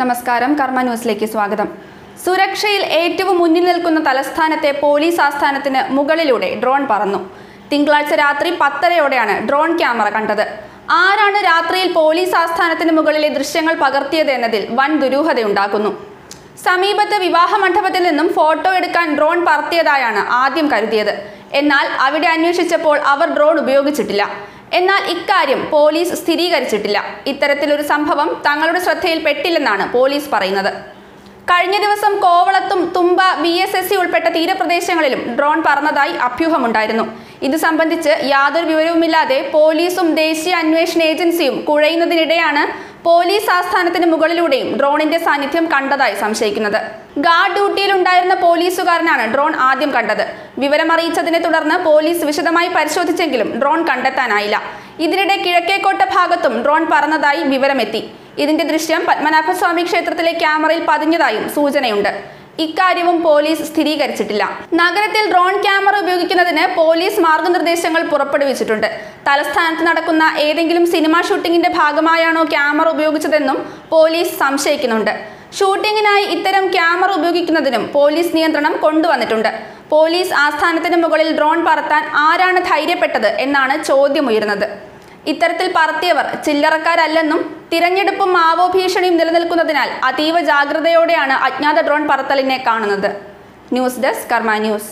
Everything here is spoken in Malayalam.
നമസ്കാരം. കർമ്മ ന്യൂസിലേക്ക് സ്വാഗതം. സുരക്ഷയിൽ ഏറ്റവും മുന്നിൽ നിൽക്കുന്ന തലസ്ഥാനത്തെ പോലീസ് ആസ്ഥാനത്തിന് മുകളിലൂടെ ഡ്രോൺ പറന്നു. തിങ്കളാഴ്ച രാത്രി പത്തരയോടെയാണ് ഡ്രോൺ ക്യാമറ കണ്ടത്. ആരാണ് രാത്രിയിൽ പോലീസ് ആസ്ഥാനത്തിന് മുകളിലെ ദൃശ്യങ്ങൾ പകർത്തിയത് എന്നതിൽ വൻ ദുരൂഹതയുണ്ടാക്കുന്നു. സമീപത്തെ വിവാഹ മണ്ഡപത്തിൽ നിന്നും ഫോട്ടോ എടുക്കാൻ ഡ്രോൺ പറത്തിയതായാണ് ആദ്യം കരുതിയത്. എന്നാൽ അവിടെ അന്വേഷിച്ചപ്പോൾ അവർ ഡ്രോൺ ഉപയോഗിച്ചിട്ടില്ല. എന്നാൽ ഇക്കാര്യം പോലീസ് സ്ഥിരീകരിച്ചിട്ടില്ല. ഇത്തരത്തിലൊരു സംഭവം തങ്ങളുടെ ശ്രദ്ധയിൽപ്പെട്ടില്ലെന്നാണ് പോലീസ് പറയുന്നത്. കഴിഞ്ഞ ദിവസം കോവളത്തും Thumba B S S C ഉൾപ്പെട്ട തീരപ്രദേശങ്ങളിലും ഡ്രോൺ പറന്നതായി അഭ്യൂഹമുണ്ടായിരുന്നു. ഇത് സംബന്ധിച്ച് യാതൊരു വിവരവുമില്ലാതെ പോലീസും ദേശീയ അന്വേഷണ ഏജൻസിയും കുഴയുന്നതിനിടെയാണ് പോലീസ് ആസ്ഥാനത്തിന് മുകളിലൂടെയും ഡ്രോണിന്റെ സാന്നിധ്യം കണ്ടതായി സംശയിക്കുന്നത്. ഗാർഡ് ഡ്യൂട്ടിയിലുണ്ടായിരുന്ന പോലീസുകാരനാണ് ഡ്രോൺ ആദ്യം കണ്ടത്. വിവരമറിയിച്ചതിനെ തുടർന്ന് പോലീസ് വിശദമായി പരിശോധിച്ചെങ്കിലും ഡ്രോൺ കണ്ടെത്താനായില്ല. ഇതിനിടെ കിഴക്കേക്കോട്ട ഭാഗത്തും ഡ്രോൺ പറന്നതായി വിവരമെത്തി. ഇതിന്റെ ദൃശ്യം പത്മനാഭസ്വാമി ക്ഷേത്രത്തിലെ ക്യാമറയിൽ പതിഞ്ഞതായും സൂചനയുണ്ട്. ഇക്കാര്യവും പോലീസ് സ്ഥിരീകരിച്ചിട്ടില്ല. നഗരത്തിൽ ഡ്രോൺ ക്യാമറ ഉപയോഗിക്കുന്നതിന് പോലീസ് മാർഗനിർദ്ദേശങ്ങൾ പുറപ്പെടുവിച്ചിട്ടുണ്ട്. തലസ്ഥാനത്ത് നടക്കുന്ന ഏതെങ്കിലും സിനിമാ ഷൂട്ടിംഗിന്റെ ഭാഗമായാണോ ക്യാമറ ഉപയോഗിച്ചതെന്നും പോലീസ് സംശയിക്കുന്നുണ്ട്. ഷൂട്ടിങ്ങിനായി ഇത്തരം ക്യാമറ ഉപയോഗിക്കുന്നതിനും പോലീസ് നിയന്ത്രണം കൊണ്ടുവന്നിട്ടുണ്ട്. പോലീസ് ആസ്ഥാനത്തിന് മുകളിൽ ഡ്രോൺ പറത്താൻ ആരാണ് ധൈര്യപ്പെട്ടത് എന്നാണ് ചോദ്യമുയരുന്നത്. ഇത്തരത്തിൽ പറത്തിയവർ ചില്ലറക്കാരല്ലെന്നും തിരഞ്ഞെടുപ്പും മാവോ ഭീഷണിയും നിലനിൽക്കുന്നതിനാൽ അതീവ ജാഗ്രതയോടെയാണ് അജ്ഞാത ഡ്രോൺ പറത്തലിനെ കാണുന്നത്. News desk Karma news.